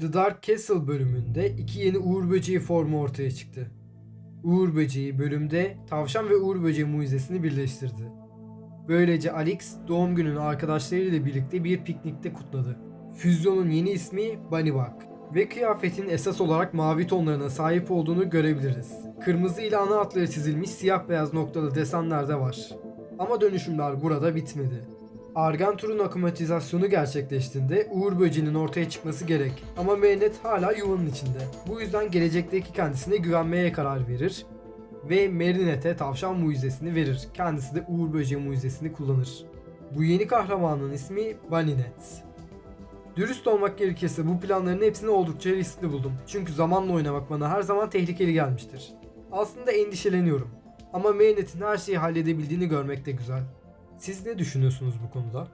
The Dark Castle bölümünde iki yeni Uğur Böceği formu ortaya çıktı. Uğur Böceği bölümde tavşan ve Uğur Böceği mucizesini birleştirdi. Böylece Alex doğum gününü arkadaşlarıyla birlikte bir piknikte kutladı. Füzyonun yeni ismi Bunny ve kıyafetin esas olarak mavi tonlarına sahip olduğunu görebiliriz. Kırmızı ile ana hatları çizilmiş siyah beyaz noktalı desenler de var. Ama dönüşümler burada bitmedi. Argantur'un akumatizasyonu gerçekleştiğinde Uğur Böceği'nin ortaya çıkması gerek. Ama Mehmet hala yuvanın içinde. Bu yüzden gelecekteki kendisine güvenmeye karar verir ve Marinette'e tavşan mucizesini verir. Kendisi de Uğur Böceği mucizesini kullanır. Bu yeni kahramanın ismi Baninet. Dürüst olmak gerekirse bu planların hepsini oldukça riskli buldum. Çünkü zamanla oynamak bana her zaman tehlikeli gelmiştir. Aslında endişeleniyorum. Ama Marinette'in her şeyi halledebildiğini görmek de güzel. Siz ne düşünüyorsunuz bu konuda?